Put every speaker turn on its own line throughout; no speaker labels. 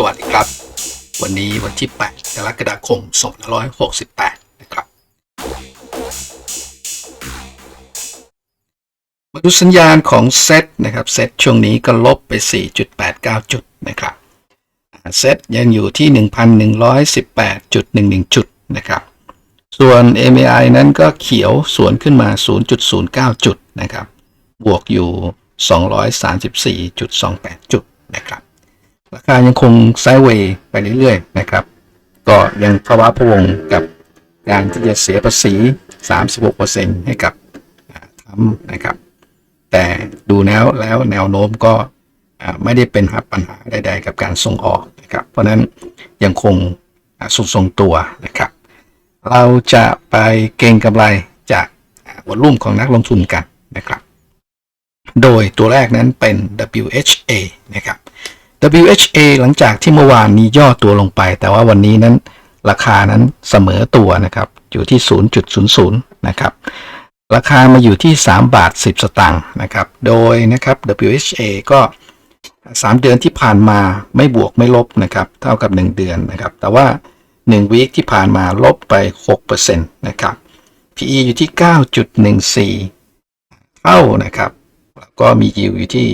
สวัสดีครับ วันนี้วันที่ 8 กรกฎาคม 2568 นะครับ มาดูสัญญาณของเซตนะครับ เซตช่วงนี้ก็ลบไป 4.89 จุดนะครับ เซตยังอยู่ที่ 1,118.11 จุดนะครับ ส่วน MAI นั้นก็เขียวสวนขึ้นมา 0.09 จุดนะครับ บวกอยู่ 234.28 จุดนะครับ ราคายังคงไซด์เวย์ไปเรื่อยๆนะครับ ก็ยังภาวะพวงกับการที่จะเสียภาษี 36%ให้กับทำนะครับ แต่ดูแล้วแล้วแนวโน้มก็ไม่ได้เป็นปัญหาใด ๆ กับการส่งออกนะครับ เพราะนั้นยังคงอ่าทรงตัวนะครับ เราจะไปเก็งกำไรจากวอลุ่มของนักลงทุนกันนะครับ โดยตัวแรกนั้นเป็น WHA นะครับ WHA หลังจากที่เมื่อวานนี้ย่อตัวลงไป แต่ว่าวันนี้นั้นราคานั้นเสมอตัวนะครับอยู่ที่ 0.00 นะครับ ราคามาอยู่ที่ 3 บาท 10 สตางค์นะครับ โดยนะครับ WHA ก็ 3 เดือนที่ผ่านมาไม่บวกไม่ลบนะครับ เท่ากับ 1 เดือนนะครับ แต่ว่า 1 วีคที่ผ่านมาลบไป 6%นะครับ PE อยู่ที่ 9.14 เท่านะครับ แล้วก็มี yield อยู่ที่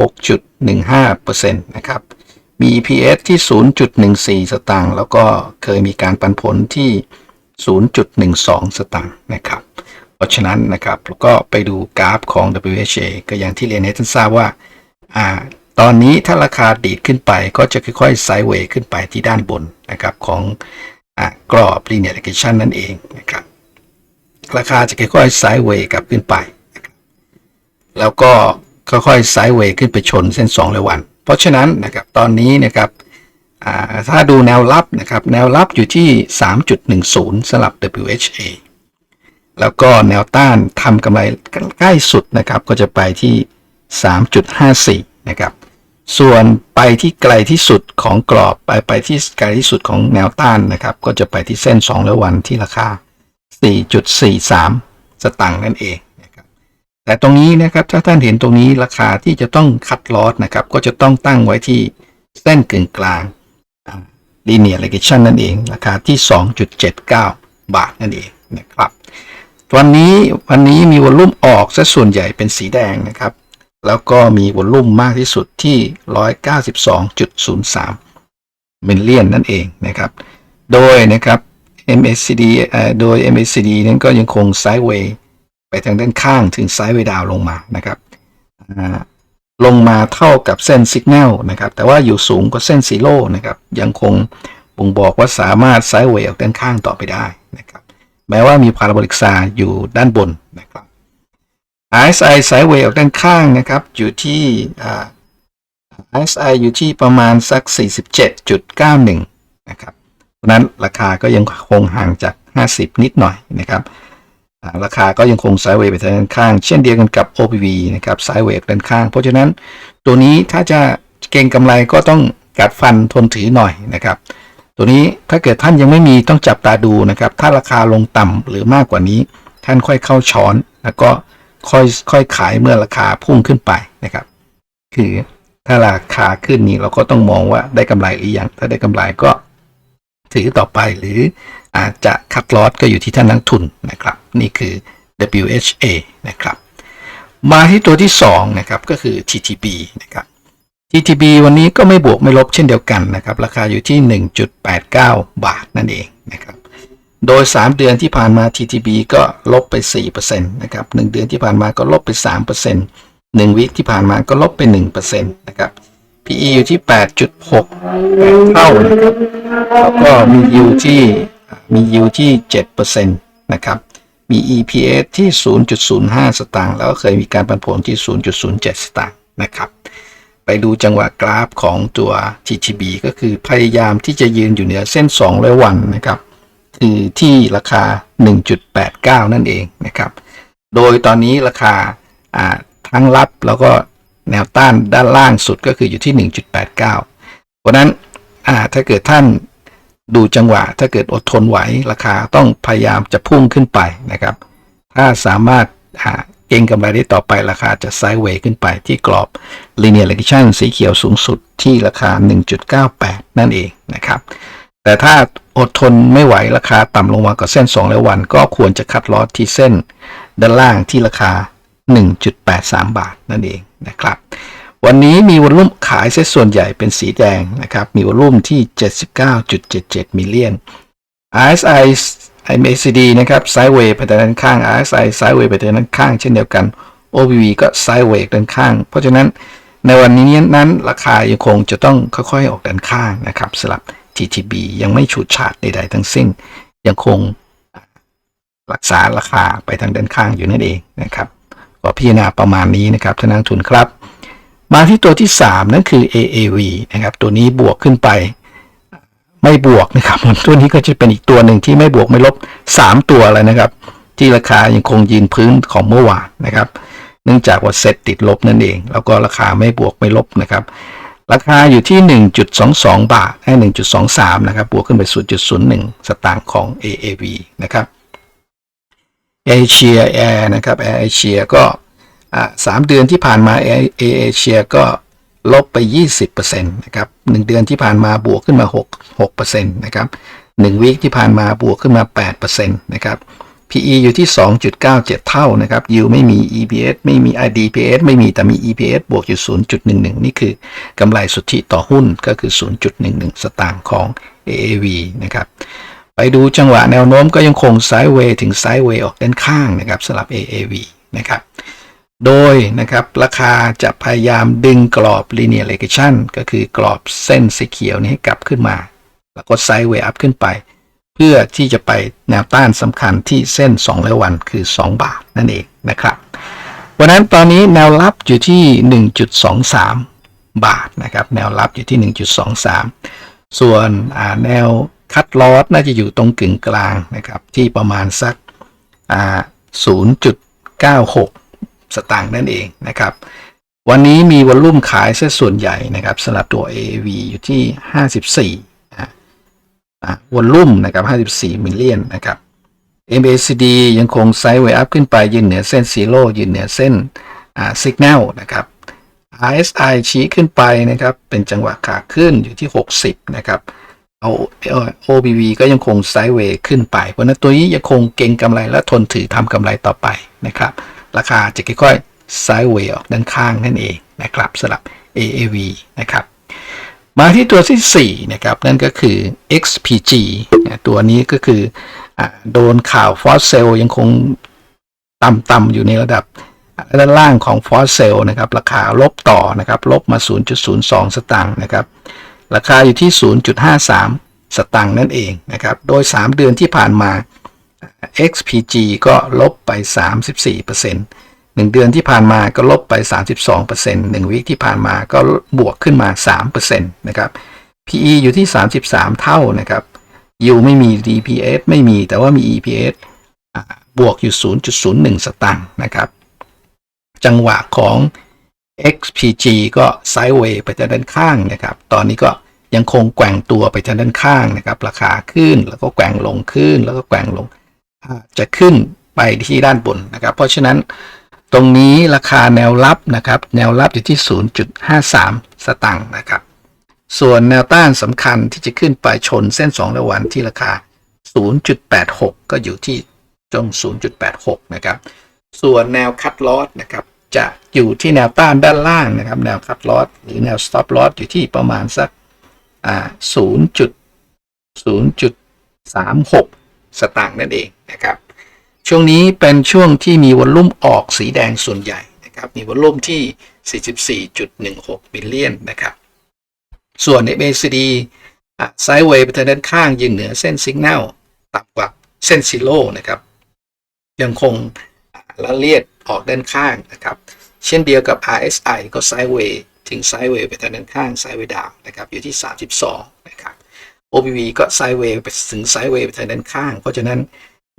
6.15%นะครับ มี EPS ที่ 0.14 สตางค์แล้วก็เคยมีการปันผลที่ 0.12 สตางค์นะครับ เพราะฉะนั้นนะครับแล้วก็ไปดูกราฟของ WHA ก็อย่างที่เรียนให้ท่านทราบว่าอ่า ตอนนี้ถ้าราคาดีดขึ้นไปก็จะค่อยๆไซด์เวย์ขึ้นไปที่ด้านบนนะครับของอ่ากรอบ linear regression นั่นเองนะครับ ราคาจะค่อยๆไซด์เวย์กลับขึ้นไป แล้วก็ ค่อยๆไซด์เวย์ขึ้นไปชนเส้น2รายวัน เพราะฉะนั้นนะครับตอนนี้นะครับถ้าดูแนวรับนะครับแนวรับอยู่ที่ 3.10สำหรับ WHA แล้วก็แนวต้านทำกำไรใกล้สุดนะครับก็จะไปที่ 3.54 นะครับ ส่วนไปที่ไกลที่สุดของกรอบไปไปที่ไกลที่สุดของแนวต้านนะครับก็จะไปที่เส้น2แล้ววันที่ราคา 4.43 สตังค์นั่นเอง แต่ตรงนี้นะครับถ้าท่านเห็นตรงนี้ราคาที่จะต้องคัดลอสนะครับ ก็จะต้องตั้งไว้ที่เส้นกึ่งกลาง linear regression นั่นเอง ราคาที่ 2.79 บาทนั่นเองนะครับวันนี้วันนี้มีวอลลุ่มออกซะส่วนใหญ่เป็นสีแดงนะครับ แล้วก็มีวอลลุ่มมากที่สุดที่ 192.03มิลเลียนนั่นเองนะครับ โดยนะครับ MACD เอ่อโดย MACD นั้นก็ยังคงไซด์เวย์ ไปทางด้านข้างถึงไซด์เวดาวลงมานะครับลงมาเท่ากับเส้นสัญญาณนะครับ แต่ว่าอยู่สูงกว่าเส้นซีโร่นะครับ ยังคงบ่งบอกว่าสามารถไซด์เวย์ออกด้านข้างต่อไปได้นะครับ แม้ว่ามีพาราโบลิกซาอยู่ด้านบนนะครับ RSI ไซด์เวย์ออกด้านข้างนะครับ อยู่ที่ RSI อยู่ที่ประมาณสัก 47.91 นะครับ เพราะนั้นราคาก็ยังคงห่างจาก 50 นิดหน่อยนะครับ ราคาก็ยังคงไซด์เวย์ไปทางด้านข้าง เช่นเดียวกันกับ OPV นะครับไซด์เวย์ด้านข้าง เพราะฉะนั้นตัวนี้ถ้าจะเก็งกำไรก็ต้องกัดฟันทนถือหน่อยนะครับ ตัวนี้ถ้าเกิดท่านยังไม่มีต้องจับตาดูนะครับ ถ้าราคาลงต่ำหรือมากกว่านี้ ท่านค่อยเข้าช้อน แล้วก็ค่อยค่อยขายเมื่อราคาพุ่งขึ้นไปนะครับ คือถ้าราคาขึ้นนี้เราก็ต้องมองว่าได้กำไรหรือยังถ้าได้กำไรก็ถือต่อไปหรืออาจจะคัดลอสก็อยู่ที่ท่านนักทุนนะครับ นี่คือ WHA นะครับมาที่ตัวที่2นะครับก็คือ TTB นะครับ TTB วันนี้ก็ไม่บวกไม่ลบเช่นเดียวกันนะครับราคาอยู่ที่ 1.89 บาทนั่นเองนะครับโดย 3 เดือนที่ผ่านมา TTB ก็ลบไป4%นะครับ1เดือนที่ผ่านมาก็ลบไป 3% 1วีคที่ผ่านมาก็ลบไป1%นะครับ PE อยู่ที่ 8.6 8เท่านะครับแล้วก็มี yield ที่มี yield ที่ 7%นะครับ มี EPS ที่ 0.05 สตางค์ แล้วก็เคยมีการปันผลที่ 0.07 สตางค์นะครับ ไปดูจังหวะกราฟของตัว TTB ก็คือพยายามที่จะยืนอยู่เหนือเส้น 200 วันนะครับ คือที่ราคา 1.89 นั่นเองนะครับ โดยตอนนี้ราคาาทั้งรับแล้วก็แนวต้านด้านล่างสุดก็คืออยู่ที่ 1.89 เพราะนั้นถ้าเกิดท่าน ดูจังหวะ ถ้าเกิดอดทนไหวราคาต้องพยายามจะพุ่งขึ้นไปนะครับ ถ้าสามารถหาเก่งกำไรได้ต่อไปราคาจะไซด์เวย์ขึ้นไปที่กรอบ linear regression สีเขียวสูงสุดที่ราคา 1.98 นั่นเองนะครับ แต่ถ้าอดทนไม่ไหวราคาต่ำลงมากว่าเส้น 2 แล้ววัน ก็ควรจะคัดลอสที่เส้นด้านล่างที่ราคา 1.83 บาทนั่นเองนะครับ วันนี้มีวอลุ่มขายเส้นส่วนใหญ่เป็นสีแดงนะครับ มีวอลุ่มที่ 79.77 มิลเลียน RSI MACD นะครับไซด์เวย์ไปทางด้านข้าง RSI ไซด์เวย์ไปทางด้านข้างเช่นเดียวกัน OBV ก็ไซด์เวย์ด้านข้าง เพราะฉะนั้นในวันนี้นั้นราคายังคงจะต้องค่อยๆ ออกด้านข้างนะครับสลับ TTB ยังไม่ฉูดฉาดใดๆทั้งสิ้น ยังคงรักษาราคาไปทางด้านข้างอยู่นั่นเองนะครับก็พิจารณาประมาณนี้นะครับท่านนักทุนครับ มาที่ตัวที่ 3 นั่นคือ AAV นะครับ ตัวนี้บวกขึ้นไป ไม่บวกนะครับตัวนี้ก็จะเป็นอีกตัวหนึ่งที่ไม่บวกไม่ลบ 3 ตัวเลยนะครับ ที่ราคายังคงยืนพื้นของเมื่อวานนะครับ เนื่องจากว่าเซ็ตติดลบนั่นเอง แล้วก็ราคาไม่บวกไม่ลบนะครับ ราคาอยู่ที่ 1.22 บาทให้1.23 นะครับ บวกขึ้นไป 0.01 สตางค์ของ AAV นะครับเอเชียแอร์นะครับแอร์เอเชียก็ สามเดือนที่ผ่านมาเอเอเชียก็ลบไป 20%นะครับหนึ่งเดือนที่ผ่านมาบวกขึ้นมา 6 6%นะครับหนึ่งวีคที่ผ่านมาบวกขึ้นมา 8%นะครับ PE อยู่ที่ 2.97 เท่านะครับ Yield ไม่มี EPS ไม่มี IDPS ไม่มีแต่มี EPS บวกอยู่ 0.11 นี่คือกำไรสุทธิต่อหุ้นก็คือ 0.11 สตางค์ของ AAV นะครับ ไปดูจังหวะแนวโน้มก็ยังคงไซด์เวย์ถึงไซด์เวย์ออกด้านข้างนะครับสำหรับ AAV นะครับ โดยนะครับราคาจะพยายามดึงกรอบ linear regression ก็คือกรอบเส้นสีเขียวนี้ให้กลับขึ้นมา แล้วก็ไซด์เวย์อัพขึ้นไป เพื่อที่จะไปแนวต้านสำคัญที่เส้น2ร้อยวันคือ 2 บาทนั่นเองนะครับวันนั้นตอนนี้แนวรับอยู่ที่ 1.23 บาทนะครับแนวรับอยู่ที่ 1.23 ส่วนอ่าแนวคัดลอสน่าจะอยู่ตรงกึ่งกลางนะครับที่ประมาณสักอ่า0.96 สตางค์นั่นเองนะครับ วันนี้มีวอลลุ่มขายเส้นส่วนใหญ่นะครับสำหรับตัว AAV อยู่ที่ 54นะอ่วอลลุ่มนะครับ 54มิลเลียนนะครับ MACD ยังคงไซด์เวย์อัพขึ้นไปยืนเหนือเส้นซีโร่ยืนเหนือเส้นอ่าสัญญาณนะครับ RSI ชี้ขึ้นไปนะครับ เป็นจังหวะขาขึ้นอยู่ที่ 60 นะครับเอา OBV ก็ยังคงไซด์เวย์ขึ้นไป เพราะนั้นตัวนี้ยังคงเก็งกำไรและทนถือทำกำไรต่อไปนะครับ ราคาจะค่อยๆไซด์เวย์ออกด้านข้างนั่นเองนะครับสำหรับ AAV นะครับมาที่ตัวที่4นะครับนั่นก็คือ XPG นะตัวนี้ก็คืออโดนข่าวฟอสเซลยังคงต่ำๆอยู่ในระดับด้านล่างของฟอสเซลนะครับราคาลบต่อนะครับลบมา 0.02 สตางค์นะครับราคาอยู่ที่ 0.53 สตางค์นั่นเองนะครับโดย 3 เดือนที่ผ่านมา XPG ก็ลบไป 34% 1เดือนที่ผ่านมาก็ลบไป 32% 1วิคที่ผ่านมาก็บวกขึ้นมา 3%นะครับ PE อยู่ที่ 33 เท่านะครับ U ไม่มี DPS ไม่มีแต่ว่ามี EPS บวกอยู่ 0.01 สตางค์นะครับ จังหวะของ XPG ก็ไซด์เวย์ไปทางด้านข้างนะครับ ตอนนี้ก็ยังคงแกว่งตัวไปทางด้านข้างนะครับ ราคาขึ้นแล้วก็แกว่งลงขึ้นแล้วก็แกว่งลง จะขึ้นไปที่ด้านบนนะครับ เพราะฉะนั้นตรงนี้ราคาแนวรับนะครับ แนวรับอยู่ที่ 0.53 สตางค์นะครับ ส่วนแนวต้านสำคัญที่จะขึ้นไปชนเส้น2ระวันที่ราคา 0.86 ก็อยู่ที่ตรง0.86 นะครับ ส่วนแนวคัดลอสนะครับจะอยู่ที่แนวต้านด้านล่างนะครับ แนวคัดลอสหรือแนวสต็อปลอสอยู่ที่ประมาณสักอ่า0.0.36 สตางค์นั่นเองนะครับช่วงนี้เป็นช่วงที่มีวอลลุ่มออกสีแดงส่วนใหญ่นะครับมีวอลลุ่มที่ 44.16มิลเลียนนะครับส่วน MACD ไซด์เวย์ไปทางด้านข้างยืนเหนือเส้น Signal ต่ำกว่าเส้นซีโร่นะครับยังคงละเลียดออกด้านข้างนะครับเช่นเดียวกับ RSI ก็ไซด์เวย์ถึงไซด์เวย์ไปทางด้านข้างไซด์เวย์ดาวนะครับอยู่ที่ 32นะครับ OBV ก็ไซด์เวย์ไปถึงไซด์เวย์ไปทางด้านข้าง เพราะฉะนั้น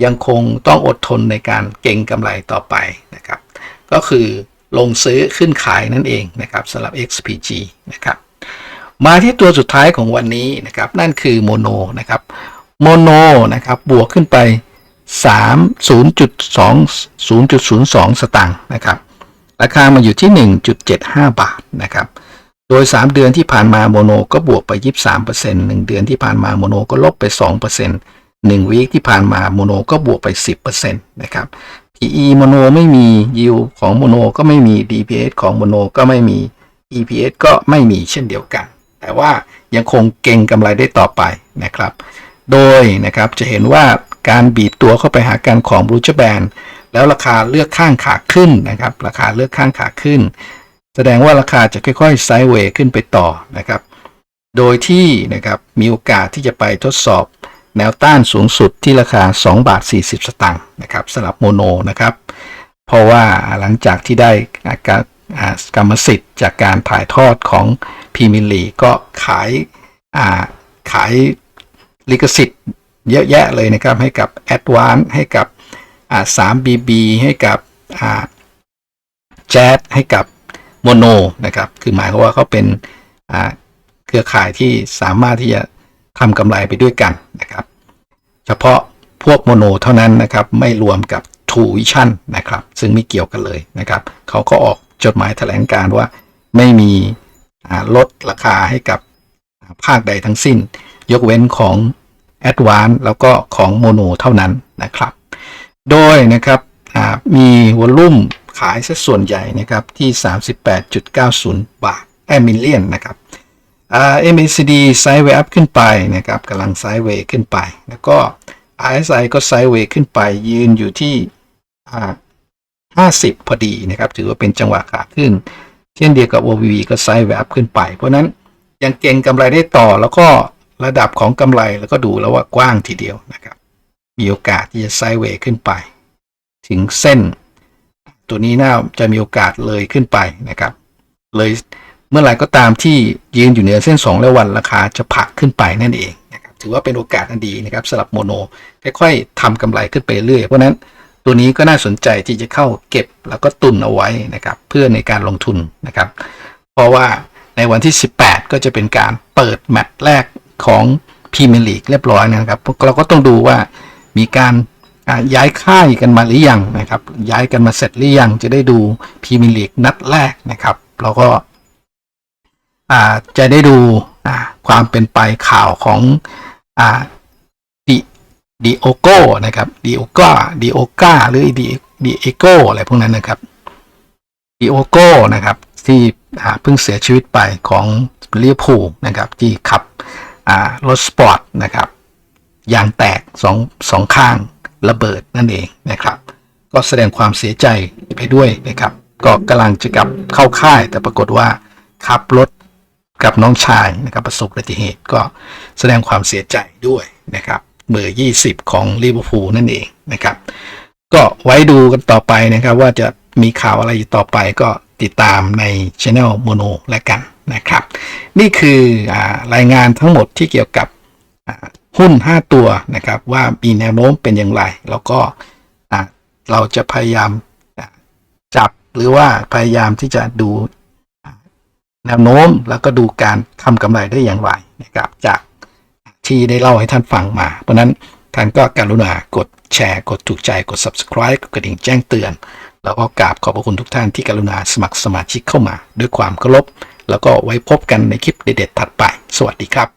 ยังคงต้องอดทนในการเก็งกำไรต่อไปนะครับ ก็คือลงซื้อขึ้นขายนั่นเองนะครับสำหรับ XPG นะครับมาที่ตัวสุดท้ายของวันนี้นะครับ นั่นคือโมโนนะครับโมโนนะครับบวกขึ้นไป 3 0.2 0.02 สตางค์นะครับ ราคามาอยู่ที่ 1.75 บาทนะครับ โดย 3 เดือนที่ผ่านมาโมโนก็บวกไป 23% 1 เดือนที่ผ่านมาโมโนก็ลบไป 2% 1วีคที่ผ่านมาโมโนก็บวกไป 10%นะครับ PE โมโนไม่มี yield ของโมโนก็ไม่มี DPS ของโมโนก็ไม่มี EPS ก็ไม่มีเช่นเดียวกัน แต่ว่ายังคงเก่งกำไรได้ต่อไปนะครับ โดยนะครับจะเห็นว่าการบีบตัวเข้าไปหากันของบรูชแบนแล้วราคาเลือกข้างขาขึ้นนะครับ ราคาเลือกข้างขาขึ้น แสดงว่าราคาจะค่อยๆไซด์เวย์ขึ้นไปต่อนะครับ โดยที่นะครับมีโอกาสที่จะไปทดสอบแนวต้านสูงสุดที่ราคา 2 บาท 40 สตางค์นะครับสำหรับโมโนนะครับ เพราะว่าหลังจากที่ได้การกรรมสิทธิ์จากการถ่ายทอดของพีมียร์ลีกก็ขายขายลิขสิทธิ์เยอะแยะเลยนะครับ ให้กับ a d v a n c e ให้กับ 3BB ให้กับอ่า Jazz ให้กับ โมโนนะครับ คือหมายความว่าเขาเป็นเครือข่ายที่สามารถที่จะทำกำไรไปด้วยกันนะครับ เฉพาะพวกโมโนเท่านั้นนะครับ ไม่รวมกับ True Vision นะครับ ซึ่งไม่เกี่ยวกันเลยนะครับ เขาก็ออกจดหมายแถลงการว่าไม่มีลดราคาให้กับภาคใดทั้งสิ้น ยกเว้นของ a d v a n c e แล้วก็ของโมโนเท่านั้นนะครับ โดยนะครับมีวอลลุ่ม ขายสัดส่วนใหญ่นะครับที่ 38.90 บาทแอมิลเลียนนะครับอ่า MACD ไซด์เวย์อัพขึ้นไปนะครับกำลังไซด์เวย์ขึ้นไป แล้วก็ RSI ก็ไซด์เวย์ขึ้นไป ยืนอยู่ที่อ่า50 พอดีนะครับ ถือว่าเป็นจังหวะขาขึ้น เช่นเดียวกับ OVV ก็ไซด์เวย์อัพขึ้นไป เพราะฉะนั้นยังเก่งกำไรได้ต่อแล้วก็ระดับของกำไรแล้วก็ดูแล้วว่ากว้างทีเดียวนะครับ มีโอกาสที่จะไซด์เวย์ขึ้นไป ถึงเส้น ตัวนี้น่าจะมีโอกาสเลยขึ้นไปนะครับ เลยเมื่อไหร่ก็ตามที่ยืนอยู่เหนือเส้น 2 และวันราคาจะผักขึ้นไปนั่นเองนะครับถือว่าเป็นโอกาสอันดีนะครับสำหรับโมโนค่อยๆทำกำไรขึ้นไปเรื่อยเพราะนั้นตัวนี้ก็น่าสนใจที่จะเข้าเก็บแล้วก็ตุนเอาไว้นะครับเพื่อในการลงทุนนะครับ เพราะว่าในวันที่ 18 ก็จะเป็นการเปิดแมตช์แรกของพรีเมียร์ลีกเรียบร้อยนะครับเราก็ต้องดูว่ามีการ ย้ายค่ายกันมาหรือยังนะครับ ย้ายกันมาเสร็จหรือยังจะได้ดูพรีเมียร์ลีกนัดแรกนะครับเราก็จะได้ดูความเป็นไปข่าวของอดิดิโอโกนะครับดิโอกาดิโอกาหรือดิดิเอโกอะไรพวกนั้นนะครับดิโอโก้นะครับที่เพิ่งเสียชีวิตไปของเวอร์พูนะครับที่ขับรถสปอร์ตนะครับยางแตกสองสองข้าง ระเบิดนั่นเองนะครับ ก็แสดงความเสียใจไปด้วยนะครับ ก็กำลังจะกลับเข้าค่าย แต่ปรากฏว่าขับรถกับน้องชายนะครับประสบอุบัติเหตุก็แสดงความเสียใจด้วยนะครับเบอร์ 20 ของลิเวอร์พูลนั่นเองนะครับ ก็ไว้ดูกันต่อไปนะครับ ว่าจะมีข่าวอะไรต่อไปก็ติดตามใน Channel Mono และกันนะครับ นี่คืออรายงานทั้งหมดที่เกี่ยวกับ หุ้น 5 ตัวนะครับ ว่ามีแนวโน้มเป็นอย่างไร แล้วก็เราจะพยายามจับหรือว่าพยายามที่จะดูแนวโน้มแล้วก็ดูการทำกำไรได้อย่างไรนะครับ จากที่ได้เล่าให้ท่านฟังมา เพราะฉะนั้นท่านก็กรุณากดแชร์ กดถูกใจกด subscribe กดกระดิ่งแจ้งเตือน แล้วก็กราบขอบพระคุณทุกท่านที่กรุณาสมัครสมาชิกเข้ามา ด้วยความเคารพแล้วก็ไว้พบกันในคลิปเด็ดๆถัดไป สวัสดีครับ